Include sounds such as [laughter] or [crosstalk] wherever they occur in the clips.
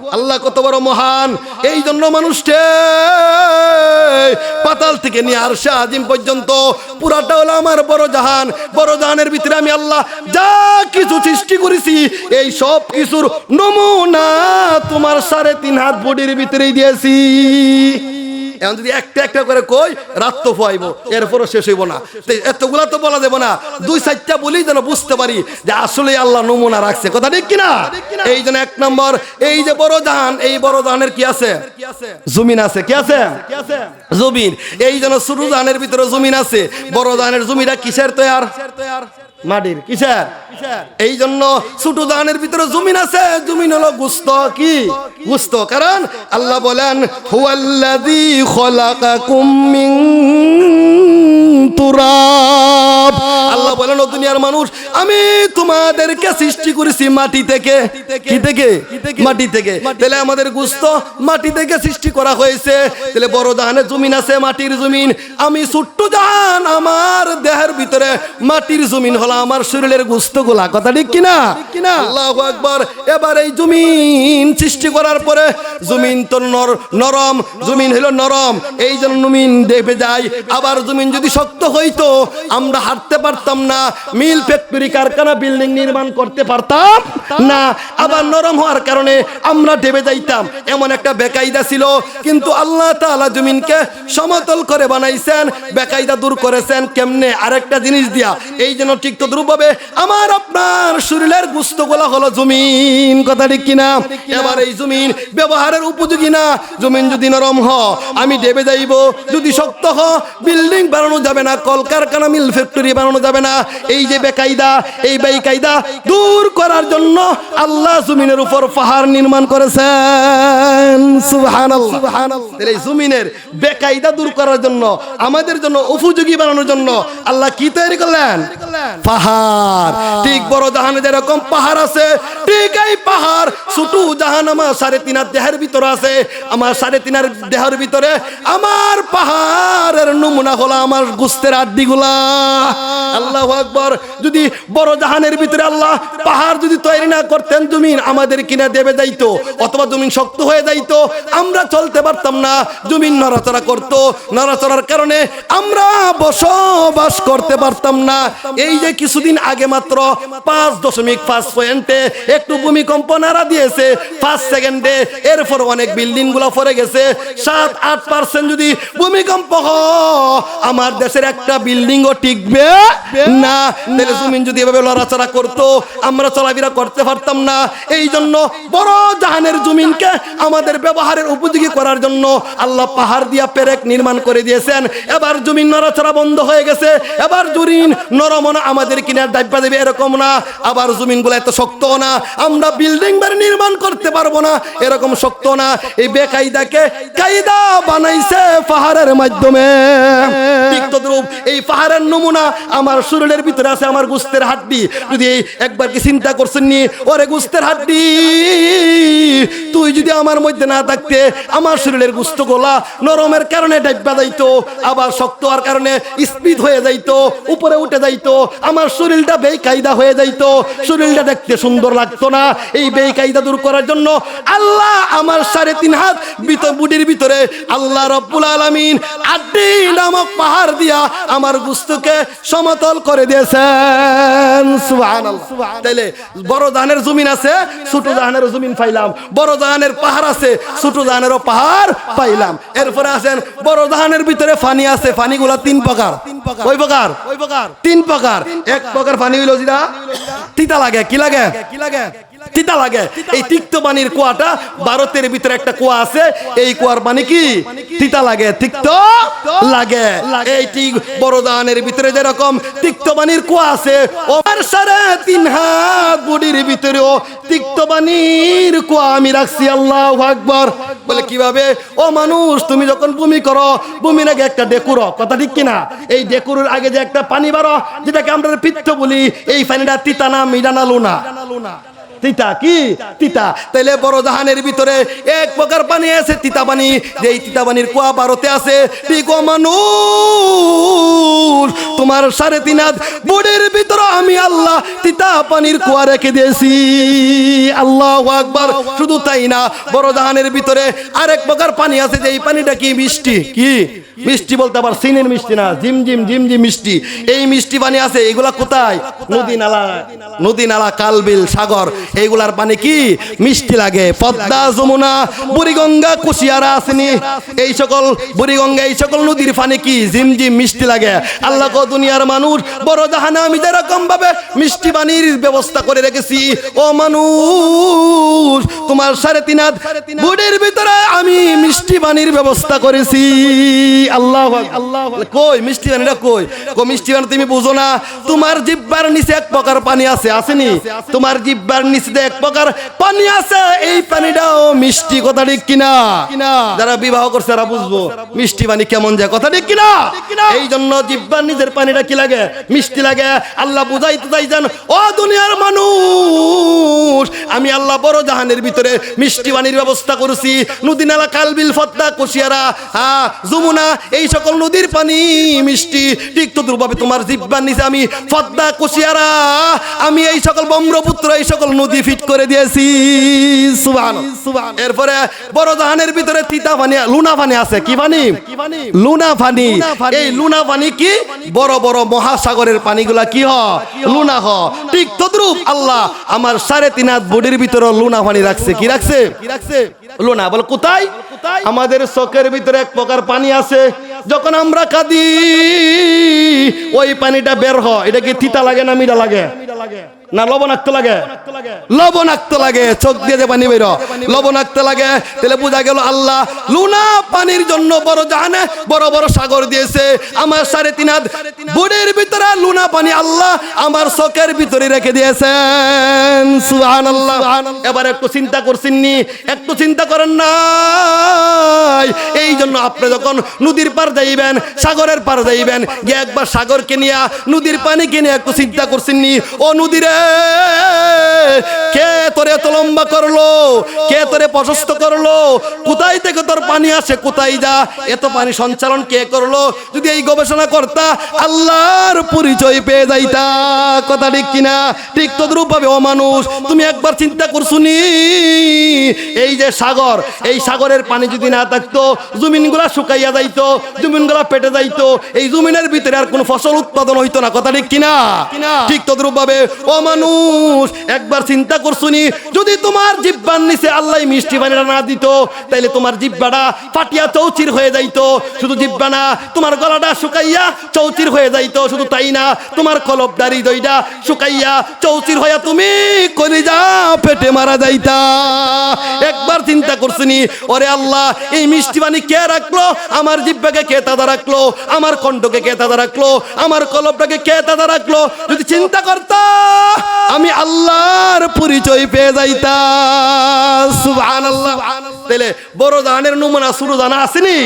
[laughs] আল্লাহ কত বড় মহান। এই জন্য মানুষকে পাতাল থেকে নিয়ে আর আজিম পর্যন্ত পুরাটা হলো আমার বড় জাহান। বড় জাহানের ভিতরে আমি আল্লাহ যা কিছু সৃষ্টি করেছি, এই সব কিছুর নমুনা তোমার সাড়ে তিন হাত বডির ভিতরেই দিয়েছি। এখন যদি একটা একটা করে কই, রাত তো ফুয়াইব, এরপরও শেষ হইব না। এতগুলা তো বলা যাবে না। দুই চারটা বলি যেন বুঝতে পারি যে আসলে আল্লাহ নমুনা রাখছে। কথা ঠিক কিনা? এই জন্য এক নম্বর, এই যে বড় জাহান এই বড় জাহানের কি আছে? জমিন আছে। কি আছে? জমিন। এই জন্য ছোট জাহানের ভিতরে জমিন আছে। বড় জাহানের জমিটা কিসের তৈয়ার? মাটির কিসের? এই জন্য ছোট দানের ভিতরে জমিন আছে, জমিন হলো গুস্ত কি? গুস্ত, কারণ আল্লাহ বলেন, হুয়াল্লাযী খলাকাকুম মিন তুরাব। আল্লাহ বলেন, ও দুনিয়ার মানুষ, আমি তোমাদেরকে সৃষ্টি করেছি মাটি থেকে। কি থেকে? মাটি থেকে। তাহলে আমাদের গুস্ত মাটি থেকে সৃষ্টি করা হয়েছে। তাহলে বড় জাহানের জমিন আছে মাটির জমিন। আমি ছোট্ট জাহান আমার দেহের ভিতরে মাটির জমিন হলো আমার শরীরের গুস্তগুলা কথা ঠিক কিনা আল্লাহ একবার এবার এই জমিন সৃষ্টি করার পরে জমিন তো নর- নরম। জমিন হলো নরম। এই জন্য জমিন দেবে যায় আবার জমিন যদি শক্ত হইতো আমরা হাঁটতে পারতাম না। মিল ফ্যাক্টরি কারখানা বিল্ডিং নির্মাণ করতে পারতাম? না, আবার নরম হওয়ার কারণে আমরা ডেবে যাইতাম। এমন একটা বেকায়দা ছিল, কিন্তু আল্লাহ তাআলা জমিনকে সমতল করে বানাইছেন, বেকায়দা দূর করেছেন। কেমনে? আরেকটা জিনিস দিয়া, এই জন্য ঠিক তো দ্রুপভাবে আমার আপনার শরীরের গুস্তগুলা হলো জমিন, কথা ঠিক কিনা? এবার এই জমিন ব্যবহারের উপযোগী না? জমিন যদি নরম হ, আমি ডেবে যাইব। যদি শক্ত হ, বিল্ডিং বানানো যাবে না, কলকারখানা, মিল ফ্যাক্টরি বানানো যাবে না। এই যে বেকায়দা, এই বেকায়দা দূর করার জন্য আল্লাহ জমিনের উপর পাহাড় নির্মাণ করেছেন। সুবহানাল্লাহ। তাহলে জমিনের বেকায়দা দূর করার জন্য আমাদের জন্য উপযোগী বানানোর জন্য আল্লাহ কি তৈরি করলেন? পাহাড়। ঠিক বড় জাহানে যেরকম পাহাড় আছে ঠিক এই পাহাড়। ছোট জাহান আমার সাড়ে তিন হাত দেহের ভিতরে আছে আমার সাড়ে তিন হাত দেহের ভিতরে আমার পাহাড়ের নমুনা হলো আমার গুস্তের আড্ডিগুলা। আল্লাহ আকবর। যদি বড় জাহানের ভিতরে আল্লাহ পাহাড় যদি তৈরি না করতেন, জমিন আমাদের কিনা দেবে যাইতো, অথবা জমিন শক্ত হয়ে যাইতো। আমরা চলতে পারতাম না, জমিন নড়াচড়া করতো। নড়াচড়ার কারণে আমরা বসবাস করতে পারতাম না। এই যে কিছুদিন আগে মাত্র পাঁচ দশমিক পাঁচ পয়েন্টে একটু ভূমিকম্প নাড়া দিয়েছে, পাঁচ সেকেন্ডে। এরপর অনেক বিল্ডিংগুলো পড়ে গেছে। সাত, আট পার্সেন্ট যদি ভূমিকম্প হয়, আমার দেশের একটা বিল্ডিংও টিকবে না। জমিন যদি এভাবে লড়াচড়া করতো, আমরা চলাফেরা করতে পারতাম না। এই জন্য বড় জাহানের জমিনকে আমাদের ব্যবহারের উপযোগী করার জন্য আল্লাহ পাহাড় দিয়া পেরেক নির্মাণ করে দিয়েছেন। এবার জমিন নড়াচড়া বন্ধ হয়ে গেছে। এবার জমিন নরম না আমাদের কিনার ডাব্বা দেবে এরকম না। আবার জমিনগুলো এত শক্ত না। আমরা বিল্ডিং বাড়ি নির্মাণ করতে পারব না। এরকম শক্ত না। এই বেকায়দাকে কায়দা বানাইছে পাহাড়ের মাধ্যমে। এই পাহাড়ের নমুনা আমার শরীরের ভিতরে আছে, আমার গুস্তের হাড্ডি। যদি একবার কি চিন্তা করছেন নি? ওরে গুস্তের হাড্ডি। তুই যদি আমার মধ্যে না থাকতে, আমার শরীরের গুস্ত গোলা নরমের কারণে ডাব্বা যাইতো, আবার শক্ত হওয়ার কারণে স্পিড হয়ে যাইতো, উপরে উঠে যাইতো, আমার শরীরটা বেকায়দা হয়ে যাইতো। শরীরটা দেখতে সুন্দর লাগতো না। এই বেকায়দা দূর করার জন্য আল্লাহ আমার সাড়ে তিন হাত বুডির ভিতরে আল্লাহ রব্বুল আলামিন আড্ডি নামক পাহাড় দিয়া আমার গুস্তকে সমতল করে দিয়েছেন। তাইলে বড় ধানের জমিন আছে ছোট ধানের জমিন পাইলাম। বড় ধানের পাহাড় আছে ছোট ধানেরও পাহাড় পাইলাম। এরপরে আছেন বড় ধানের ভিতরে পানি আছে পানিগুলা তিন প্রকার। ওই প্রকার। ওই প্রকার? তিন প্রকার। এক প্রকার। পানি হইল জিরা তিতা লাগে? কি লাগে কি লাগে? তিতা লাগে। এই তিক্ত পানির কুয়াটা ভারতের ভিতরে একটা কুয়া আছে। এই কুয়ার পানি কি? তিতা লাগে। তিক্ত লাগে। এই ঠিক বড় দানের ভিতরে যেরকম তিক্ত পানির কুয়া আছে ওর সাড়ে তিন হাত বডির ভিতরেও তিক্ত পানির কুয়া আমি রাখছি আল্লাহ আকবর। বলে কীভাবে? ও মানুষ তুমি যখন বমি করো বমির আগে একটা ডেকুর কথা ঠিক কিনা? এই ডেকুরের আগে যে একটা পানি বারো যেটাকে আমরা পিত্ত বলি এই পানিটা তিতা না মিডানা লুনা। তিতা কি? তিতা। তাইলে বড় জাহানের ভিতরে এক প্রকার পানি আছে, তিতা পানি। যে তিতা পানির কুয়া ভারতে আছে মানুষ। তোমার সাড়ে তিন হাত বোর্ডের ভিতরে আমি আল্লাহ তিতা পানির কুয়া রেখে দিয়েছি। আল্লাহ আকবার। শুধু তাই না, বড় জাহানের ভিতরে আরেক প্রকার পানি আছে যে এই পানিটা কি মিষ্টি? কি? মিষ্টি বলতে আবার সিনের মিষ্টি না, জিম জিম জিম জিম মিষ্টি। এই মিষ্টি পানি আছে, এগুলা কোথায়? নদী নালা নদী নালা, কালবিল, সাগর। এইগুলার পানি কি? মিষ্টি লাগে। পদ্মা যমুনা বুড়িগঙ্গা কুশিয়ারা আসেনি। এই সকল বুড়িগঙ্গা এই সকল নদীর পানি কি? জিম জিম মিষ্টি লাগে। আল্লাহ কো দুনিয়ার মানুষ বড় জাহানে আমি যেরকম ভাবে মিষ্টি পানির ব্যবস্থা করে রেখেছি। ও মানুষ তোমার সাড়ে তিন হাত বুড়ির ভিতরে আমি মিষ্টি পানির ব্যবস্থা করেছি। আল্লাহ আল্লাহ কই মিষ্টি পানিটা কই? কো মিষ্টি পানি তুমি বুঝো না তোমার জিব্বার নিচে এক প্রকার পানি আছে আসেনি? তোমার জিব্বার নিচে এক প্রকার পানি আছে এই পানিটাও মিষ্টি কথা ঠিক কিনা? যারা বিবাহ করছে তারা বুঝব মিষ্টি পানি কেমন যায় কথা ঠিক কিনা? এই জন্য জিব্বার নিজের পানিটা কি লাগে? মিষ্টি লাগে। আল্লাহ বুঝাইতে চাই যান ও দুনিয়ার মানুষ আমি আল্লাহ বড় জাহানের ভিতরে মিষ্টি পানির ব্যবস্থা করেছি। নদী নালা কালবিল ফত্তা কুশিয়ারা হ্যাঁ যমুনা এই সকল নদীর পানি মিষ্টি। ঠিক তো দুর্ভাবে তোমার জিব্বার নিচে আমি ফদ্দা কুশিয়ারা আমি এই সকল ব্রহ্মপুত্র এই সকল নদী ফিট করে দিয়েছি। সুবহান। এরপরে বড় জাহানের ভিতরে তিতা পানি লুনা পানি আছে। কি পানি? লুনা পানি। এই লুনা পানি কি? বড় বড় মহাসাগরের পানিগুলা কি হ? লুনা হ। ঠিক তদ্রুপ আল্লাহ আমার সাড়ে তিন হাত বডির ভিতরে লুনা পানি রাখছে। কি রাখছে? কি রাখছে? লুনা বল কোথায়? আমাদের চোখের ভিতরে এক প্রকার পানি আছে। যখন আমরা কাঁদি ওই পানিটা বের হয় এটা কি তিতা লাগে না মিঠা লাগে। না, লবণাক্ত লাগে। লবণাক্ত লাগে, চোখ দিয়ে যে পানি বেরো। লবণাক্ত লাগে, তাহলে বোঝা গেল আল্লাহ লুনা পানির জন্য বড় জাহানে, বড় বড় সাগর দিয়েছে। আমার সাড়ে তিন হাত বুড়ির ভিতরে লুনা পানি আল্লাহ আমার চোখের ভিতরে রেখে দিয়েছেন। সুহান আল্লাহ এবার একটু চিন্তা করছেন নি, একটু চিন্তা করেন নাই। এই জন্য আপনি যখন নদীর পার যাইবেন, সাগরের পার যাইবেন, গিয়ে একবার সাগরকে নিয়ে, নদীর পানিকে নিয়ে একটু চিন্তা করছেন নি। ও নদীরে কে তোরে এত লম্বা করল? কে তোরে প্রশস্ত করল? কোথায় থেকে তোর পানি আসে? কোথায় যা? এত পানি সঞ্চালন কে করল? যদি এই গবেষণা করতা আল্লাহর পরিচয় পেয়ে যাইতা কথা ঠিক কিনা? ঠিক তদ্রুপ ভাবে ও মানুষ তুমি একবার চিন্তা করছ নি এই যে সাগর এই সাগরের পানি যদি না থাকতো জমিনগুলা শুকাইয়া যাইতো জমিনগুলা পেটে যাইতো এই জমিনের ভিতরে আর কোনো ফসল উৎপাদন হইতো না কথা ঠিক কিনা? ঠিক তদ্রুপ ভাবে ও মানুষ, একবার চিন্তা করছুনি, যদি তোমার জিব্বার নিচে আল্লাহ মিষ্টি পানিটা না দিত, তাইলে তোমার জিব্বাটা ফাটিয়া চৌচির হয়ে যাইতো। শুধু জিব্বা না, তোমার গলাটা শুকাইয়া চৌচির হয়ে যাইতো। শুধু তাই না, তোমার কলবদারি দইটা শুকাইয়া চৌচির হইয়া তুমি কলিজা পেটে মারা যাইতা। একবার চিন্তা করছিনি, ওরে আল্লাহ, এই মিষ্টি পানি কে রাখল? আমার জিব্বাকে কে তাদা রাখল? আমার কণ্ঠকে কে তাদা রাখল? আমার কলবটাকে কে তাদা রাখল? যদি চিন্তা করতা আমি আল্লাহর পরিচয় পেয়ে যাইতা সুবহানাল্লাহ। তাহলে বড় জাহানের নমুনা শুরু জানা আসেনি?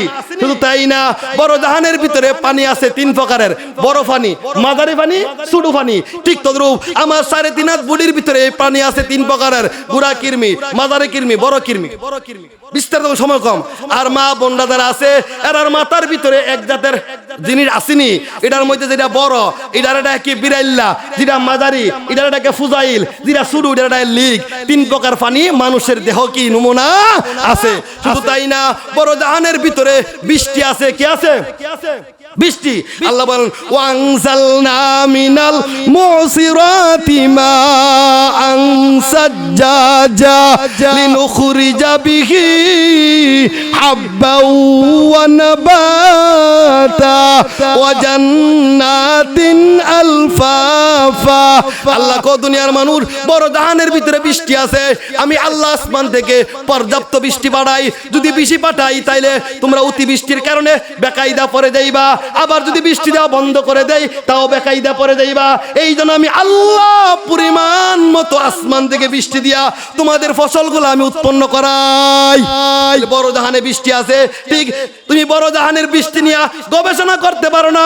শুধু তাই না, বড় জাহানের ভিতরে পানি আছে তিন প্রকারের। বড় পানি, মাঝারি পানি, ছোট পানি। ঠিক তদ্রুপ আমার সাড়ে তিন হাত বুড়ির ভিতরে পানি আছে তিন প্রকারের। গুড়া কিরমি মাঝারি কিরমি বড় কিরমি বড় কিরমি বিস্তারিত সময় কম। আর মা, বোনরা যারা আছে, এরার মাথার ভিতরে এক জাতের জিনিস আসেনি। এটার মধ্যে যেটা বড়, এটার এটা কি বিরাইল্লা যেটা মাঝারি, এটার এটাকে ফুজাইল যেটা শুরু এটার এটা লিক। তিন প্রকার পানি মানুষের দেহ কি নমুনা আছে? শুধু তাই না? বড় জাহানের ভিতরে বৃষ্টি আছে কি আছে? বৃষ্টি। আল্লাহ বলেন ওয়াংসালনা মিনাল মুসিরাতি মা আনসাজ্জাজা লিনুখরিজা বিহি হাব্বা ওয়া নাবাতা ওয়া জান্নাতিন আলফাফা। আল্লাহ কো দুনিয়ার মানুষ বড় জাহানের ভিতরে বৃষ্টি আছে। আমি আল্লাহ আসমান থেকে পর্যাপ্ত বৃষ্টি পাঠাই। যদি বৃষ্টি পাঠাই তাইলে তোমরা অতি বৃষ্টির কারণে বেকায়দা পরে যাইবা। আবার যদি বৃষ্টি দেওয়া বন্ধ করে দেয় তাও বেকায়দা পরে যাইবা। এই জন্য আমি আল্লাহ পরিমাণ মতো আসমান থেকে বৃষ্টি দিয়া তোমাদের ফসলগুলো আমি উৎপন্ন করাই। বড় জাহানে বৃষ্টি আছে, ঠিক তুমি বড় জাহানের বৃষ্টি নিয়ে গবেষণা করতে পারো না।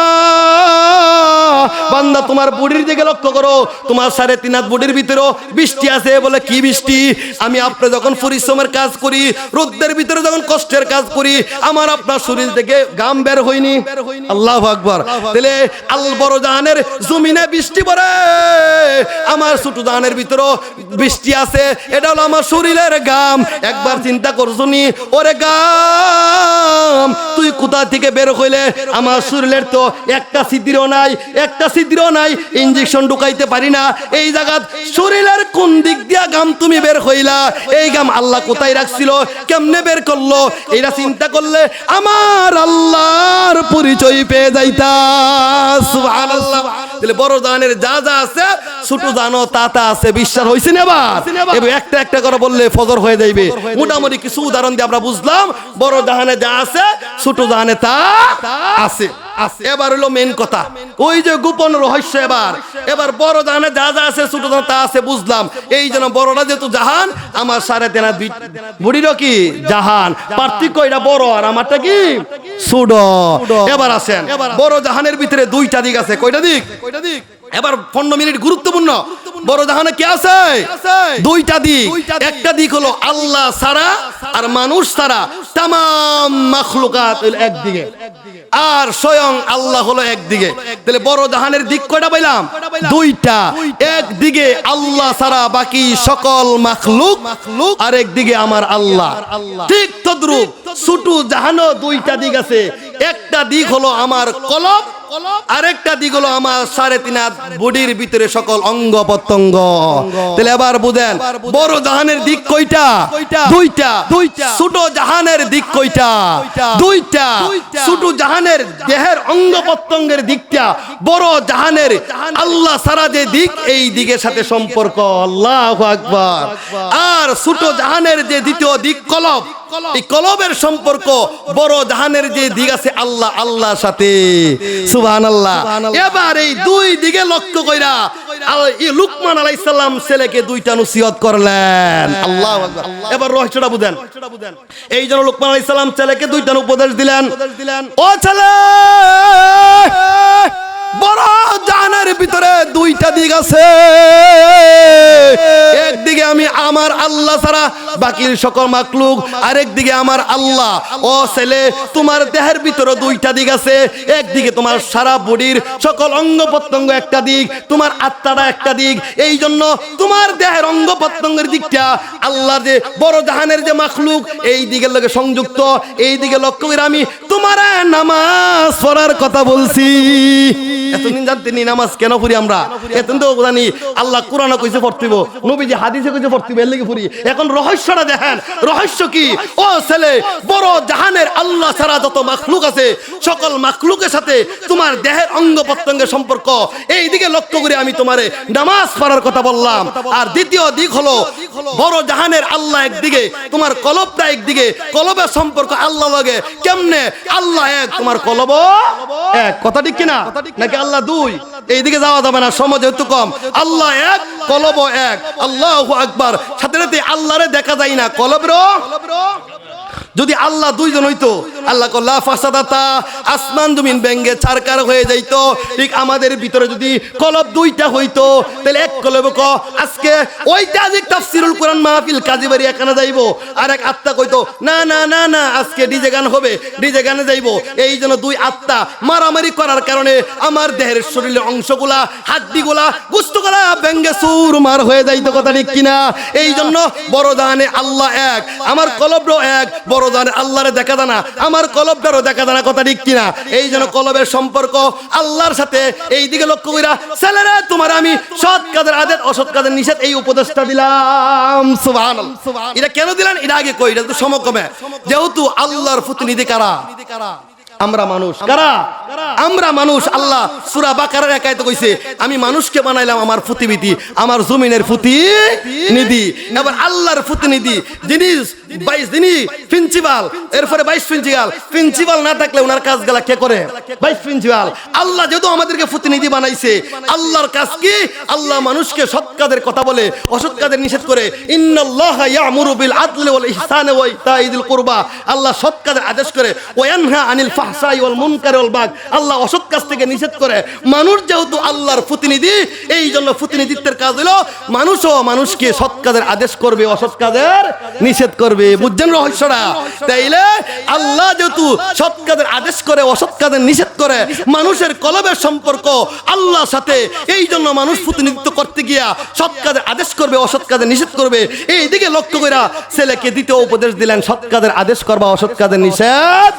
বান্দা তোমার বুড়ির দিকে লক্ষ্য করো, তোমার সাড়ে তিন হাত বুড়ির ভিতরেও বৃষ্টি আছে বলে কি বৃষ্টি? আমি আপনি যখন পরিশ্রমের কাজ করি, রোদ্রের ভিতরে যখন কষ্টের কাজ করি, আমার আপনার শরীর থেকে গাম বের হয়নি। আল্লাহ আকবর। তাহলে আল বড় জাহানের জমিনে বৃষ্টি পড়ে। আমার ছোট জাহানের ভিতরেও বৃষ্টি আছে। এটা হলো আমার শরীরের গাম একবার চিন্তা করছ নি ওরে গাম তুই কোথা থেকে বের হইলে? আমার শরীরের তো একটা ছিদ্রও নাই একটা ছিদ্রও নাই। ইঞ্জেকশন ঢুকাইতে পারি না। এই জায়গাত শরীরের কোন দিক দিয়া গাম তুমি বের হইলা? এই গাম আল্লাহ কোথায় রাখছিল? কেমনে বের করল? এইটা চিন্তা করলে আমার আল্লাহর পরিচয় পেয়ে যাইতা? সুবহানাল্লাহ। তাহলে বড় দানের যা যা আছে ছোট জানো তা তা আছে বিশ্বাস হইছে না বা এবার? একটা একটা করে বললে ফজর হয়ে যাইবে। মোটামুটি কিছু উদাহরণ দিয়ে আমরা বুঝলাম বড় জাহানে যা আছে ছোট জাহানে তা আছে। এবার হলো মেন কথা। ওই যে গোপন রহস্য এবার। এবার বড় জানে যা যা আছে, ছোট জানে তা আছে, বুঝলাম। এই যেন বড়রা যেহেতু জাহান, আমার সাড়ে তেনা বুড়ির কি? জাহান। পার্থক্য এটা বড় আর আমারটা কি? ছোট। এবার আসেন। বড় জাহানের ভিতরে দুইটা দিক আছে। কয়টা দিক কয়টা দিক? এবার পনেরো মিনিট গুরুত্বপূর্ণ। বড় জাহানে কে আছে? দুইটা দিক। একটা দিক হলো আল্লাহ সারা আর মানুষ সারা তাম মাখলুকাত একদিকে। আর স্বয়ং আল্লাহ হলো একদিকে। তাহলে বড় জাহানের দিক কয়টা পাইলাম? দুইটা। একদিকে আল্লাহ সারা বাকি সকল মাখলুক আর একদিকে আমার আল্লাহ। ঠিক তদ্রুপ। ছোট জাহানও দুইটা দিক আছে। একটা দিক হলো আমার কলব আরেকটা দিক হলো আমার সাড়ে তিন হাত বডির ভিতরে সকল অঙ্গ প্রত্যঙ্গ। তাহলে এবার বুঝেন বড় জাহানের দিক কয়টা? দুইটা। দুইটা। ছোট জাহানের দিক কয়টা? দুইটা। ছোট জাহানের দেহের অঙ্গ প্রত্যঙ্গের দিকটা বড় জাহানের আল্লাহ সারা যে দিক এই দিকের সাথে সম্পর্ক। আল্লাহ আকবার। আর ছোট জাহানের যে দ্বিতীয় দিক কলব এই কলবের সম্পর্ক বড় জাহানের যে দিক আছে আল্লাহ আল্লাহর সাথে। সুবহান আল্লাহ এবার এই দুই দিকে লক্ষ্য কইরা লুকমান আলাইহিস সালাম ছেলেকে দুইটা নসিহত করলেন। আল্লাহ এবার রহস্যটা বুঝেন। এই জন্য লুকমান আলাইহিস সালাম ছেলেকে দুইটা উপদেশ দিলেন। ও ছেলে! বড় জাহানের ভিতরে দুইটা দিক আছে। একদিকে আমি আমার আল্লাহ ছাড়া বাকির সকল মাকলুক, আরেকদিকে আমার আল্লাহ। ও ছেলে, তোমার দেহের ভিতরে দুইটা দিক আছে। একদিকে তোমার সারা বডির সকল অঙ্গ প্রত্যঙ্গ একটা দিক, তোমার আত্মাটা একটা দিক। এই জন্য তোমার দেহের অঙ্গ প্রত্যঙ্গের দিকটা আল্লাহর যে বড় জাহানের যে মাখলুক এই দিকের লগে সংযুক্ত। এই দিকে লক্ষ্য করে আমি তোমার নামাজ পড়ার কথা বলছি। এতদিন জানতেনি নামাজ কেন পড়ি আমরা? এতদিন তো জানি আল্লাহ কোরআন কইছে পড়তিব নবীজি হাদিসে কইছে পড়তিব এর লাগি পড়ি এখন রহস্যটা দেখেন রহস্য কি? ও ছেলে বড় জাহানের আল্লাহ ছাড়া যত মাখলুক আছে সকল মাখলুকের সাথে তোমার দেহের অঙ্গ প্রত্যঙ্গের সম্পর্ক। এই দিকে লক্ষ্য করে আমি তোমারে নামাজ পড়ার কথা বললাম। আর দ্বিতীয় দিক হলো বড় জাহানের আল্লাহ একদিকে তোমার কলবটা একদিকে কলবের সম্পর্ক আল্লাহ লাগে। কেমনে? আল্লাহ এক তোমার কলব এক। কথা ঠিক কিনা? নাকি আল্লাহ দুই। এইদিকে যাওয়া যাবে না, সময় যেহেতু কম। আল্লাহ এক কলব এক। আল্লাহ আকবার। সাথে সাথে আল্লাহরে দেখা যায় না। কলবেরও যদি আল্লাহ দুইজন হইতো, আল্লাহ কল্লা ফাসাদাতা, আসমান জমিন ব্যঙ্গে চারকার হয়ে যাইতো। ঠিক আমাদের ভিতরে যদি কলব দুইটা হইতো, তাহলে এক কলব ক, আজকে ওইটা যে তাফসিরুল কোরআন মাহফিল কাজীবাড়ি এখানে যাইবো। আর এক আত্মা কইতো, না না না না, আজকে ডিজে গান হবে, ডিজে গানে যাইবো। এই জন্য দুই আত্মা মারামারি করার কারণে আমার দেহের শরীরের অংশগুলা, হাড্ডিগুলা, গুস্তগুলা ব্যঙ্গে সুর মার হয়ে যাইতো, কথা ঠিক কিনা? এই জন্য বড় দানে আল্লাহ এক, আমার কলবও এক, বড় দানে আল্লাহরে দেখা আমার কলবটারও দেখা কথা ঠিক কিনা? এই জন্য কলবের সম্পর্ক আল্লাহর সাথে এই দিকে লক্ষ্য কইরা ছেলেরা তোমার আমি সৎ কাজের আদেশ অসৎ কাজের নিষেধ এই উপদেশটা দিলাম। এটা কেন দিলেন? এটা আগে কই এটা তো সমকমে। যেহেতু আল্লাহর প্রতিনিধি কারা? আমরা মানুষ। কারা? আমরা মানুষ আল্লাহ সুরা বাকারার একাইতে কইছে আমি মানুষকে বানাইলাম আমার প্রতিনিধি আমার জমিনের প্রতি নিধি এবার আল্লাহর প্রতিনিধি যিনি বাইশ যিনি প্রিন্সিপাল এরপরে বাইশ প্রিন্সিপাল প্রিন্সিপাল না থাকলে ওনার কাজগুলা কে করে? বাইশ প্রিন্সিপাল আল্লাহ যেহেতু আমাদেরকে প্রতিনিধি বানাইছে আল্লাহর কাজ কি? আল্লাহ মানুষকে সৎ কাজের কথা বলে অসৎ কাজের নিষেধ করে ইন্নাল্লাহ ইয়ামুরু বিল আদলি ওয়াল ইহসানি ওয়া ইতাইদিল কুরবা। আল্লাহ সৎ কাজের আদেশ করে ওয়া ইয়ানহা আনিল আল্লাহ অসৎ কাজ থেকে নিষেধ করে। মানুষ যেহেতু আল্লাহর প্রতিনিধি, এই জন্য প্রতিনিধিত্বের কাজ হলো মানুষও মানুষকে সৎ কাজের আদেশ করবে, অসৎ কাজের নিষেধ করবে। বুঝছেন রহস্যটা? তাইলে আল্লাহ যেহেতু সৎ কাজের আদেশ করে, অসৎ কাজের নিষেধ করে, মানুষের কলবের সম্পর্ক আল্লাহর সাথে, এই জন্য মানুষ প্রতিনিধিত্ব করতে গিয়া সৎ কাজের আদেশ করবে, অসৎ কাজের নিষেধ করবে। এই দিকে লক্ষ্য করে ছেলেকে দ্বিতীয় উপদেশ দিলেন, সৎ কাজের আদেশ করবা, অসৎ কাজের নিষেধ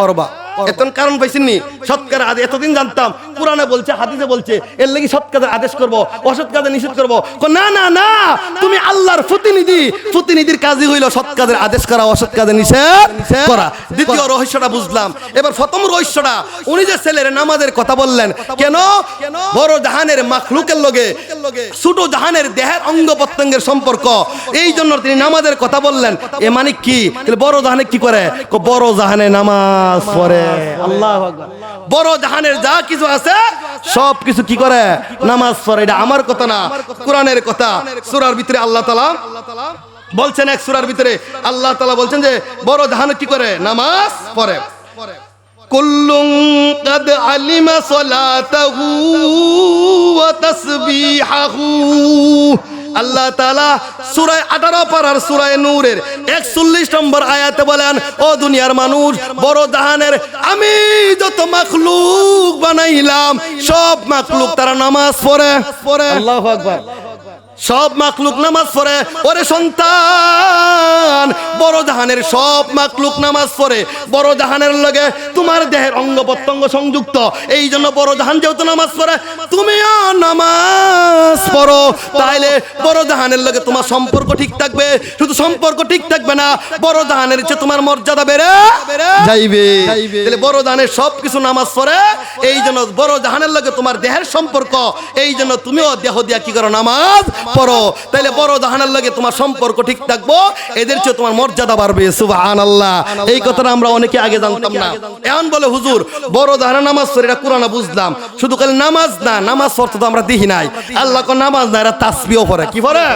করবা। এতন কারণ পাইছেননি সৎ কাজের আদেশ এতদিন জানতাম পুরাণে বলছে হাদিসে বলছে এর লাগি সৎ কাজের আদেশ করব অসৎ কাজের নিষেধ করব। না না না তুমি আল্লাহর প্রতিনিধি। প্রতিনিধির কাজই হইল সৎ কাজের আদেশ করা অসৎ কাজের নিষেধ করা। দ্বিতীয় রহস্যটা বুঝলাম। এবার প্রথম রহস্যটা উনি যে ছেলের নামাজের কথা বললেন কেন? বড় জাহানের মাখলুকের লগে ছোট জাহানের দেহের অঙ্গ প্রত্যঙ্গের সম্পর্ক। এই জন্য তিনি নামাজের কথা বললেন। এ মানে কি? বড় জাহানে কি করে? বড় জাহানে নামাজ পড়ে। আল্লাহ বড় জাহানের যা কিছু আছে সব কিছু কি করে? নামাজ পড়ে। এটা আমার কথা না কোরআনের কথা। সূরার ভিতরে আল্লাহ তাআলা বলছেন এক সূরার ভিতরে আল্লাহ তাআলা বলছেন যে বড় ধান কি করে? নামাজ পড়ে। কুল্লুন কাদ আলিমা সলাতাহু ওয়া তাসবিহাহু। আল্লাহ তালা সুরায় আঠারো পারার সুরায় নূরের 41 নম্বর আয়াতে বলেন, ও দুনিয়ার মানুষ, বড় দাহানের আমি যত মাখলুক বানাইলাম, সব মাখলুক তারা নামাজ পড়ে পড়ে। আল্লাহ আকবার। সব মাকলুক নামাজ পড়ে। ওরে সন্তান, বড় জাহানের সব মাকলুক নামাজ পড়ে। বড় জাহানের লগে তোমার দেহের অঙ্গ প্রত্যঙ্গ সংযুক্ত। এই জন্য বড় জাহান যেহেতু নামাজ পড়ে তুমিও নামাজ পড়ো। তাইলে বড় জাহানের লগে তোমার সম্পর্ক ঠিক থাকবে। শুধু সম্পর্ক ঠিক থাকবে না, বড় জাহানের চেয়ে তোমার মর্যাদা বেড়ে যাইবে। তাহলে বড় জাহানের সব কিছু নামাজ পড়ে। এই জন্য বড় জাহানের লগে তোমার দেহের সম্পর্ক। এই জন্য তুমিও দেহ দিয়া কি করো, নামাজ পড়ো তাইলে বড় জাহানের লগে তোমার সম্পর্ক ঠিক থাকব। এদের চেয়ে তোমার মর্যাদা বাড়বে সুবাহান আল্লাহ এই কথাটা আমরা অনেকে আগে জানতাম না। এমন বলে, হুজুর, বড় জাহানের নামাজ পড়ে এটা কোরআনে বুঝলাম। শুধু খালি নামাজ না, নামাজ পড়তে তো আমরা দেখি নাই। আল্লাহ কো নামাজ না, এরা তাসবিও পড়ে। কি পড়ে?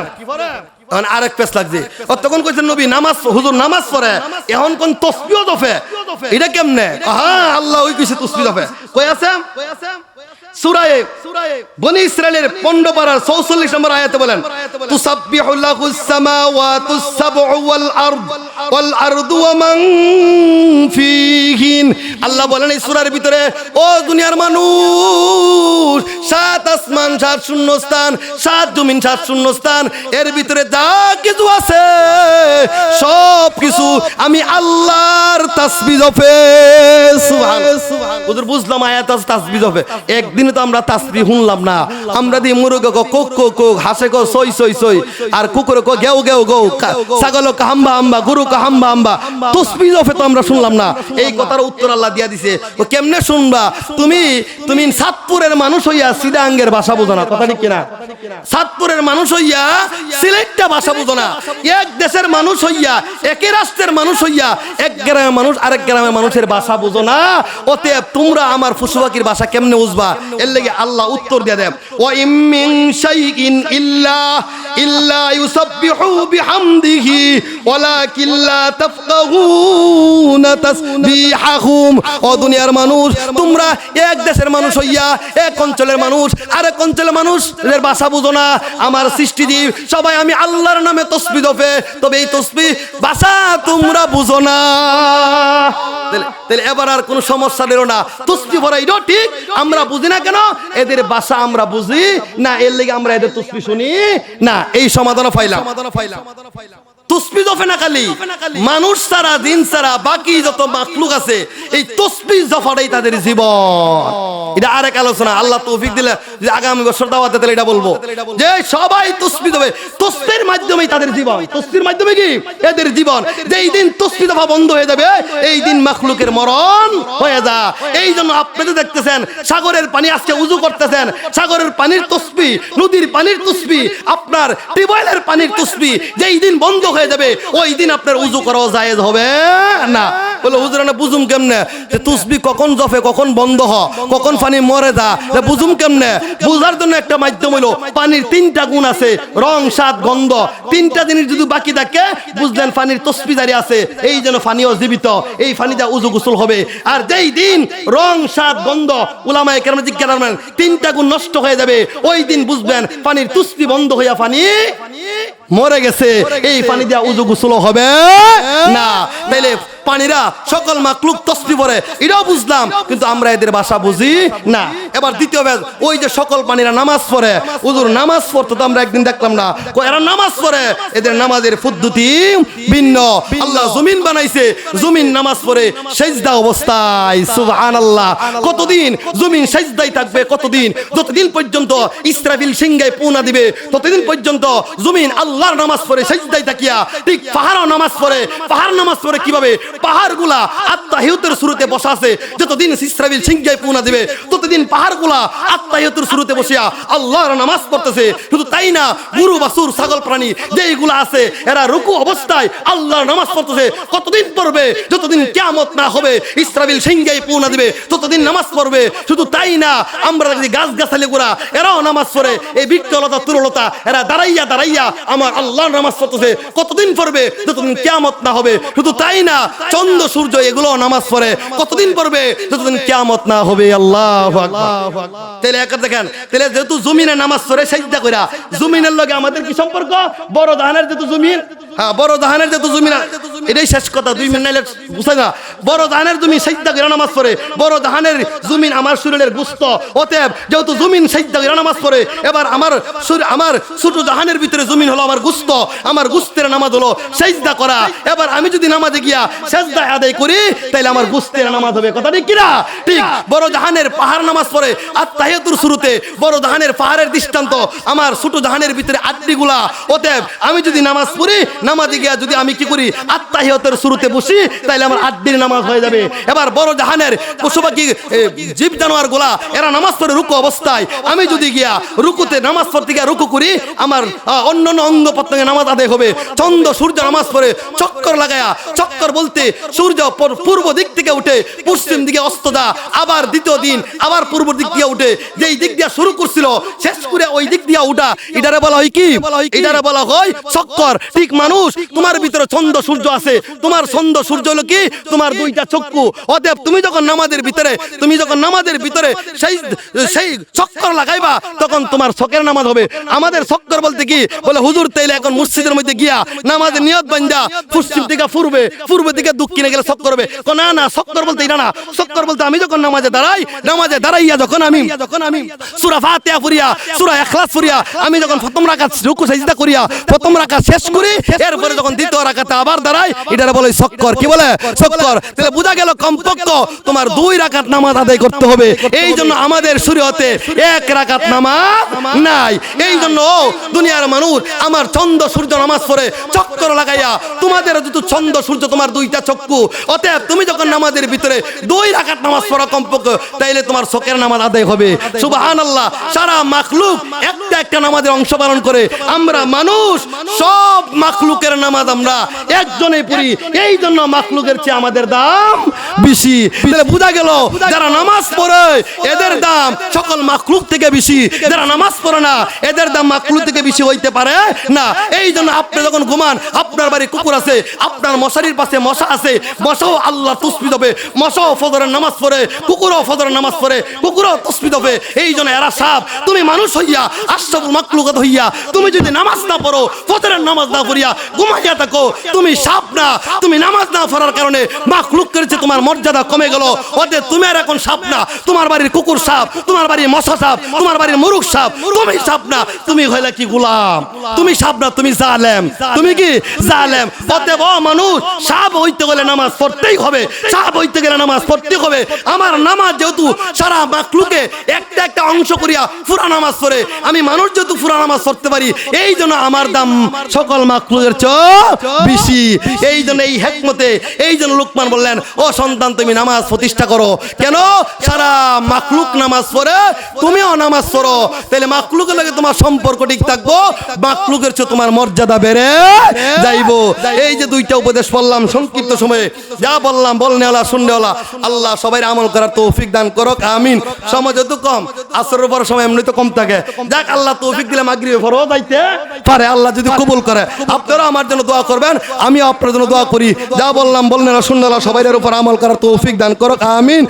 তখন আরেক পেস লাগছে। তখন কইছেন নবী, নামাজ, হুজুর নামাজ পড়ে। এখন কোন তসবিও দফে? এটা কেমনে? হ্যাঁ আল্লাহ ওই কইছে তসবি দফে? কই আছে? সূরায়ে বনি ইসরাইলের 15 পারার 44 নম্বর আয়াতে বলেন তুসাব্বিহু লাহুস সামাওয়াতুস সাবউ ওয়াল আরদ ওয়াল আরদু। ওয়া মান ফীহিন। আল্লাহ বলেন এই সূরার ভিতরে ও দুনিয়ার মানুষ সাত আসমান সাত শূন্য স্থান সাত জমিন সাত শূন্য স্থান এর ভিতরে যা কিছু আছে সব কিছু আমি আল্লাহর তাসবিহ জপে সুবহান হুজুর বুঝলাম আয়াত আছে তাসবিহ জপে একদিনে তো আমরা তাসবি শুনলাম না। আমরা দি মুরগ কো কোক কোক কোক, হাসে কো সই সই সই। আর কুকুর কো গেও গেও গো ছাগল কো হাম্বা হাম্বা, গরু কো হাম্বা হাম্বা। তসবি জফে তো আমরা শুনলাম না। এই কথার উত্তর আল্লাহ দিয়া দিছে। ও কেমনে শুনবা? তুমি তুমি সাতপুরের মানুষ হইয়া সিদাঙ্গের ভাষা বোঝো না। কথা ঠিক কিনা? সাতপুরের মানুষ হইয়া সিলেটটা ভাষা বুঝো না। এক দেশের মানুষ হইয়া, একই রাষ্ট্রের মানুষ হইয়া, এক গ্রামের মানুষ আরেক গ্রামের মানুষের ভাষা বুঝো না। অতএব তোমরা আমার পাখির ভাষা কেমনে বুঝবা? এর লেগে আল্লাহ উত্তর দিয়ে দেন ও ইমিন শাইইন ইল্লা ইল্লা ইউসাব্বিহু বিহামদিহি, ওয়ালাকিন লা তাফকাহুনা তাসবিহাহুম। ও দুনিয়ার মানুষ, তোমরা এক দেশের মানুষ হইয়া, এক অঞ্চলের মানুষ, আরেক অঞ্চলের মানুষের ভাষা বুঝো না, আমার সৃষ্টি দিব সবাই আমি আল্লাহর নামে তসবি দফে। তবে এই তসবি বাসা তোমরা বুঝো না। তাহলে- এবার আর কোনো সমস্যা দিল না। তসবি ভরা এটাও ঠিক? আমরা বুঝি না কেন? এদের বাসা আমরা বুঝি, না এর লেগে আমরা এদের তসবি শুনি, না এই সমাধান ফাইলাম সমাধান পাইলাম। তসবি জফে না খালি। মানুষ ছাড়া দিন ছাড়া বাকি যত মাকলুক আছে এই তসবি জফাটাই তাদের জীবন। এটা আরেক আলোচনা আল্লাহ তৌফিক দিলে আগামী বছর দাওয়াতে তাহলে এটা বলব। যে সবাই তসবি দেবে তসবির মাধ্যমেই তাদের জীবন। তসবির মাধ্যমে কি? এদের জীবন। এই দিন তসবি দফা বন্ধ হয়ে যাবে এই দিন মাখলুকের মরণ হয়ে যা। এই জন্য আপনি তো দেখতেছেন সাগরের পানি আজকে উজু করতেছেন। সাগরের পানির তসবি নদীর পানির তসবি আপনার টিউবওয়েলের পানির তসবি যেই দিন বন্ধ হয়ে যাবে। ওই দিন আপনার উজু করাও জায়েজ হবে। না, বলে, হুজুর না বুঝুম কেমনে? যে তুসবি কখন জফে, কখন বন্ধ হ, কখন পানি মরে যা বুঝুম কেমনে? বুঝার জন্য একটা মাধ্যম হইল, পানির তিনটা গুণ আছে, রং, স্বাদ, গন্ধ। তিনটা জিনিস যদি বাকি থাকে, বুঝলেন পানির তসবি জারি আছে, এই যেন পানিও জীবিত, এই পানিটা উজু গোসল হবে। আর যেই দিন রং, স্বাদ, গন্ধ, উলামায়ে কেরাম জিজ্ঞাসা তিনটা গুণ নষ্ট হয়ে যাবে, ওই দিন বুঝবেন পানির তুসবি বন্ধ হইয়া পানি মরে গেছে। এই পানি দিয়া উজু গোসল হবে? না। তাইলে পানিরা সকল মাকলুক তসবি পরে। এটাও বুঝলাম কিন্তু আমরা এদের ভাষা বুঝি না। এবার দ্বিতীয় ব্যাস ওই যে সকল পানিরা নামাজ পড়ে উজুর নামাজ পড়তো তো আমরা একদিন দেখলাম না। এরা নামাজ পড়ে এদের নামাজের পদ্ধতি ভিন্ন। আল্লাহ জমিন বানাইছে জমিন নামাজ পড়ে সেজদা অবস্থায় সুবহানাল্লাহ। কতদিন জমিন সেজদাই থাকবে কতদিন? যতদিন পর্যন্ত ইসরাফিল সিংহায় পুনা দিবে ততদিন পর্যন্ত জমিন আল্লাহর নামাজ পড়ে সেজদাই থাকিয়া ঠিক পাহাড়ও নামাজ পড়ে। পাহাড় নামাজ পড়ে কীভাবে? পাহাড়গুলা আত্মাহিয়তের শুরুতে বসা যতদিন ইসরাফিল সিংহায় পুনা দিবে, ততদিন পাহাড়গুলা আত্মাহিয়তের শুরুতে বসিয়া আল্লাহর নামাজ পড়তেছে। শুধু তাই না, গুরু বাসুর ছাগল, প্রাণী যেইগুলা আছে, এরা রুকু অবস্থায় আল্লাহর নামাজ পড়তেছে। কতদিন পড়বে? যতদিন কিয়ামত না হবে ইসরাফিল সিংহায় পুনা দিবে, ততদিন নামাজ পড়বে। শুধু তাই না, আমরা যদি গাছ গাছালি গুড়া এরাও নামাজ পড়ে, এই বৃক্ষলতা, তুরলতা, এরা দাঁড়াইয়া দাঁড়াইয়া আমার আল্লাহর নামাজ পড়তেছে। কতদিন পড়বে? যতদিন কিয়ামত না হবে। শুধু তাই না চন্দ্র, সূর্য, এগুলো নামাজ পড়ে। কতদিন পড়বে? যতদিন কিয়ামত না হবে, আল্লাহ তাহলে একা দেখেন, তাহলে যেহেতু জমিনে নামাজ পড়ে, সেজদা কইরা, জমিনের লগে আমাদের কি সম্পর্ক? বড় ধানের যেহেতু জমিন হ্যাঁ বড় ধানের যেহেতু জমিন এটাই শেষ কথা, দুই মিনিট নাইলে বুঝাই না বড় ধানের জমি সেজদা করে নামাজ পড়ে, বড় ধানের জমিন আমার শরীরের গুস্ত। অতএব যেহেতু জমিন সেজদা করে নামাজ পড়ে, এবার আমার আমার ছোট জাহানের ভিতরে জমিন হলো আমার গুস্ত, আমার গুস্তের নামাজ হলো সেজদা করা। এবার আমি যদি নামাজে গিয়া সেজদা আদায় করি তাহলে আমার গুস্তের নামাজ হবে। কথা ঠিক কিনা? ঠিক। বড় জাহানের পাহাড় নামাজ পড়ে আর তাহিয়াতুর শুরুতে বড় জাহানের পাহাড়ের দৃষ্টান্ত, আমার ছোট জাহানের ভিতরে আড্ডিগুলা। অতএব আমি যদি নামাজ পড়ি নামাজে গিয়া যদি আমি কি করি আত্মাহিয়তের শুরুতে বসি তাহলে আমার আড্ডির নামাজ হয়ে যাবে। এবার বড় জাহানের পশু পাখি জীব জানোয়ার গোলা এরা নামাজ পড়ে রুকু অবস্থায়। আমি যদি গিয়া রুকুতে নামাজ পড়তে গিয়া রুকু করি আমার অন্য অন্য অঙ্গ প্রত্যঙ্গে নামাজ আদায় হবে। চন্দ্র সূর্য নামাজ পড়ে চক্কর লাগায়া চক্কর বলতে সূর্য পূর্ব দিক থেকে উঠে পশ্চিম দিকে অস্ত দা আবার দ্বিতীয় দিন আবার পূর্ব দিক দিয়ে উঠে যেই দিক দিয়ে শুরু করছিল শেষ করে ওই দিক দিয়ে উঠা। এটারে বলা হয় কি? এটারে বলা হয় চক্কর। ঠিক মানুষ তোমার ভিতরে ছন্দ সূর্য আছে। তোমার ছন্দ সূর্য হলো কি? তোমার দুইটা চক্ষু। অতএব তুমি যখন নামাজের ভিতরে, তুমি যখন নামাজের ভিতরে সেই সেই চক্কর লাগাইবা, তখন তোমার চকের নামাজ হবে। আমাদের চক্কর বলতে কি? বলে, হুজুর, তাইলে এখন মসজিদের মধ্যে গিয়া নামাজের নিয়ত বান্ধা পশ্চিম দিকে পূর্বে, পূর্ব দিকে দক্ষিণে গেলে চক্কর হবে। না না, চক্কর বলতে এটা না। চক্কর বলতে আমি যখন নামাজে দাঁড়াই, নামাজে দাঁড়াইয়া যখন আমি যখন আমি সূরা ফাতিহা পড়িয়া, সূরা ইখলাস পড়িয়া, আমি যখন প্রথম রাকাত, রুকু, সাজদা করিয়া, প্রথম রাকাত শেষ করি এরপরে যখন দ্বিতীয় রাকাতে আবার দাঁড়ায় এটারে বলে চক্কর কি বলে? চক্কর তাহলে বোঝা গেল কমপক্ষ তোমার দুই রাকাত নামাজ আদায় করতে হবে। এই জন্য আমাদের শরীয়তে এক রাকাত নামাজ নাই। এই জন্য দুনিয়ার মানুষ আমার চন্দ্র সূর্য নামাজ পড়ে চক্কর লাগাইয়া তোমাদের যদি চন্দ্র সূর্য তোমার দুইটা চক্ষু অতএব তুমি যখন নামাজের ভিতরে দুই রাখাত নামাজ পড়া কমপক্ষ তাইলে তোমার চোখের নামাজ আদায় হবে। সুবহানাল্লাহ সারা মাখলুক একটা একটা নামাজের অংশ পালন করে। আমরা মানুষ সব মাখলুকের নামাজ আমরা একজনে পড়ি। এই জন্য মাখলুকের চেয়ে আমাদের দাম বেশি। বোঝা গেল, যারা নামাজ পড়ে, এদের দাম সকল মাখলুক থেকে বেশি। যারা নামাজ পড়ে না, এদের দাম মাখলুক থেকে বেশি হইতে পারে না। এই জন্য আপনি যখন ঘুমান, আপনার বাড়ি কুকুর আছে, আপনার মশারির পাশে মশা আছে, মশাও আল্লাহ তুসবি দেবে। মশাও ফজরের নামাজ পড়ে, কুকুরও ফজরের নামাজ পড়ে, কুকুরও তুসবি দেবে। এই জন্য এরা সাপ। তুমি মানুষ হইয়া, আশরাফুল মাকলুকাত হইয়া, তুমি যদি নামাজ না পড়ো, ফজরের নামাজ না পড়িয়া ঘুমাইয়া থাকো। তুমি সাপ না, তুমি নামাজ না পড়ার কারণে মাখলুক করেছে, তোমার মর্যাদা কমে গেল। ওদের তুমি আর এখন সাপ না, তোমার বাড়ির কুকুর সাপ, তোমার বাড়ির মশা সাপ, তোমার বাড়ির মুরুখ সাপ, তুমি সাপ না, তুমি কি তুমি সাপ না, তুমি জালেম। তুমি কি জালেম? অতএব মানুষ, সাপ হইতে গেলে নামাজ পড়তেই হবে, সাপ হইতে গেলে নামাজ পড়তে হবে। আমার নামাজ যেহেতু সারা মাকলুকে একটা একটা অংশ করিয়া পুরা নামাজ পড়ে, আমি মানুষ যেহেতু পুরা নামাজ পড়তে পারি এই জন্য আমার দাম সকল মাকলুকের চ, বেশি। এই জন্য এই হেকমতে এই জন্য লোকমান বললেন, ও সন্তান, তুমি নামাজ প্রতিষ্ঠা করো। কেন? সারা মাকলুক নামাজ পড়ে, তুমিও নামাজ পড়ো। তাহলে মাকলুকের লাগে তোমার সম্পর্ক ঠিক থাকব মাকলুকের চেয়ে তোমার মর্যাদা বেড়ে যাইবো। এই যে দুইটা উপদেশ বললাম সংক্ষিপ্ত সময়ে। যা বললাম বলনেওয়ালা শুননেওয়ালা আল্লাহ সবাই আমল করার তৌফিক দান করক, আমিন। সমাজ যত কম, আসরের পর সময় এমনি তো কম থাকে। যাক, আল্লাহ তৌফিক দিলে মাগরিবে পরও যাইতে পারে। আল্লাহ যদি কবুল করে। আপনারা আমার জন্য দোয়া করবেন, আমি আপনার জন্য দোয়া করি। যা বললাম বললেন সুন্দর সবাই উপর আমল করার তৌফিক দান করক। আমিন।